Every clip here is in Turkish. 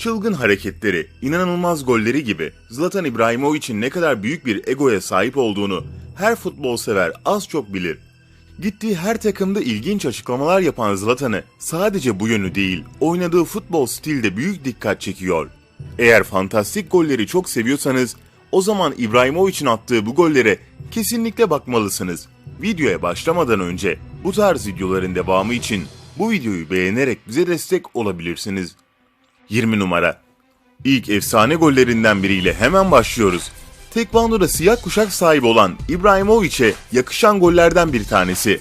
Çılgın hareketleri, inanılmaz golleri gibi Zlatan İbrahimovic'in ne kadar büyük bir egoya sahip olduğunu her futbol sever az çok bilir. Gittiği her takımda ilginç açıklamalar yapan Zlatan'ı sadece bu yönü değil, oynadığı futbol stilde büyük dikkat çekiyor. Eğer fantastik golleri çok seviyorsanız, o zaman İbrahimovic'in attığı bu gollere kesinlikle bakmalısınız. Videoya başlamadan önce bu tarz videoların devamı için bu videoyu beğenerek bize destek olabilirsiniz. 20 numara. İlk efsane gollerinden biriyle hemen başlıyoruz. Tekvando'da siyah kuşak sahibi olan İbrahimovic'e yakışan gollerden bir tanesi.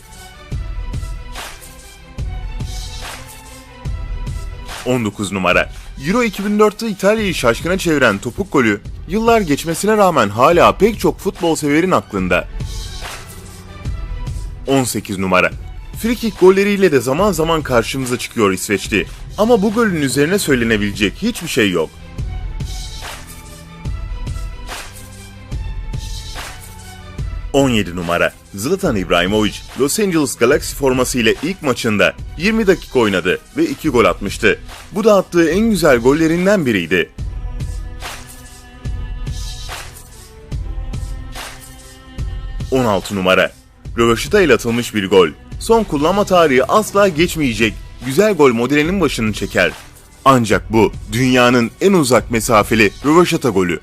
19 numara. Euro 2004'te İtalya'yı şaşkına çeviren topuk golü, yıllar geçmesine rağmen hala pek çok futbol severin aklında. 18 numara. Frikik golleriyle de zaman zaman karşımıza çıkıyor İsveçli. Ama bu golün üzerine söylenebilecek hiçbir şey yok. ...17 numara. Zlatan İbrahimovic, Los Angeles Galaxy formasıyla ilk maçında 20 dakika oynadı ve 2 gol atmıştı. Bu da attığı en güzel gollerinden biriydi. ...16 numara. Röveşata ile atılmış bir gol. Son kullanma tarihi asla geçmeyecek güzel gol modelinin başını çeker. Ancak bu dünyanın en uzak mesafeli röveşata golü.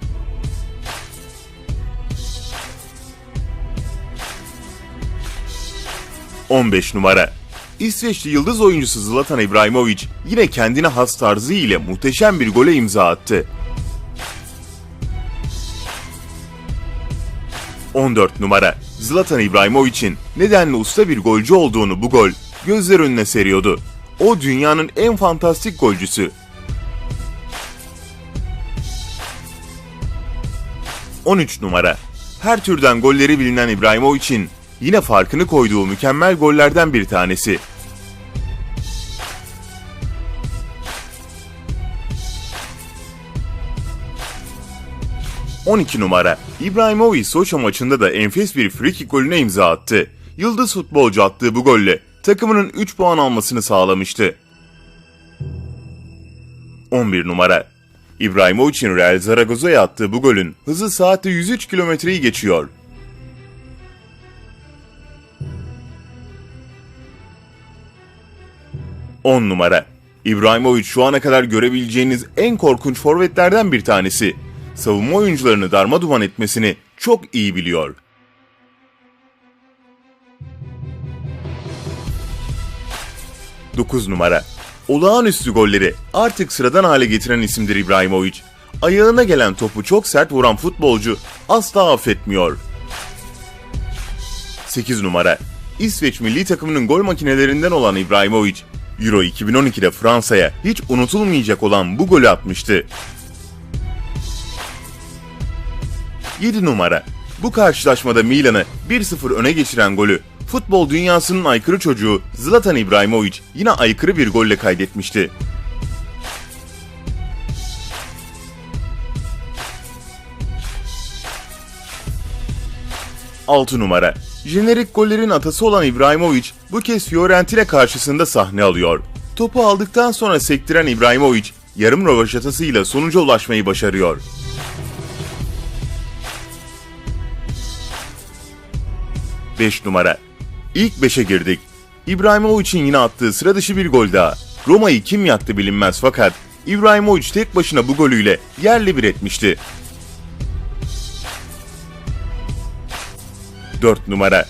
...15 numara. İsveçli yıldız oyuncusu Zlatan İbrahimovic yine kendine has tarzı ile muhteşem bir gole imza attı. 14 numara. Zlatan İbrahimovic'in nedenli usta bir golcü olduğunu bu gol gözler önüne seriyordu. O dünyanın en fantastik golcüsü. 13 numara. Her türden golleri bilinen İbrahimovic'in yine farkını koyduğu mükemmel gollerden bir tanesi. ...12 numara. İbrahimovic Soçi maçında da enfes bir frikik golüne imza attı. Yıldız futbolcu attığı bu golle takımının 3 puan almasını sağlamıştı. 11 numara. İbrahimovic'in Real Zaragoza'ya attığı bu golün hızı saatte 103 kilometreyi geçiyor. On numara. İbrahimovic şu ana kadar görebileceğiniz en korkunç forvetlerden bir tanesi. Savunma oyuncularını darma duman etmesini çok iyi biliyor. 9 numara. Olağanüstü golleri artık sıradan hale getiren isimdir İbrahimovic. Ayağına gelen topu çok sert vuran futbolcu asla affetmiyor. 8 numara. İsveç milli takımının gol makinelerinden olan İbrahimovic, Euro 2012'de Fransa'ya hiç unutulmayacak olan bu golü atmıştı. 7 numara. Bu karşılaşmada Milan'ı 1-0 öne geçiren golü futbol dünyasının aykırı çocuğu Zlatan İbrahimovic yine aykırı bir golle kaydetmişti. Altı numara. Jenerik gollerin atası olan İbrahimovic bu kez Fiorentina karşısında sahne alıyor. Topu aldıktan sonra sektiren İbrahimovic yarım rövaşatasıyla sonuca ulaşmayı başarıyor. 5 numara. İlk 5'e girdik. İbrahimovic'in yine attığı sıra dışı bir gol daha. Roma'yı kim yaktı bilinmez fakat İbrahimovic tek başına bu golüyle yerli bir etmişti. 4 numara.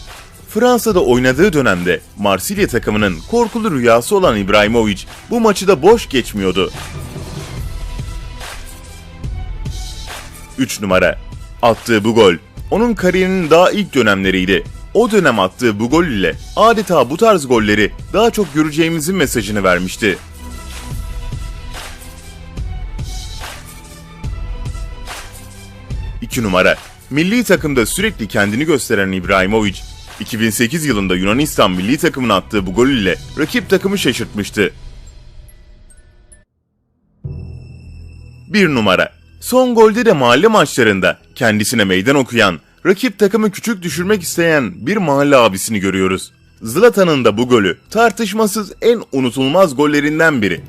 Fransa'da oynadığı dönemde Marsilya takımının korkulu rüyası olan İbrahimovic bu maçı da boş geçmiyordu. 3 numara. Attığı bu gol onun kariyerinin daha ilk dönemleriydi. O dönem attığı bu gol ile adeta bu tarz golleri daha çok göreceğimizin mesajını vermişti. İki numara. Milli takımda sürekli kendini gösteren İbrahimovic, 2008 yılında Yunanistan milli takımına attığı bu gol ile rakip takımı şaşırtmıştı. Bir numara. Son golde de mahalle maçlarında kendisine meydan okuyan rakip takımı küçük düşürmek isteyen bir mahalle abisini görüyoruz. Zlatan'ın da bu golü tartışmasız en unutulmaz gollerinden biri.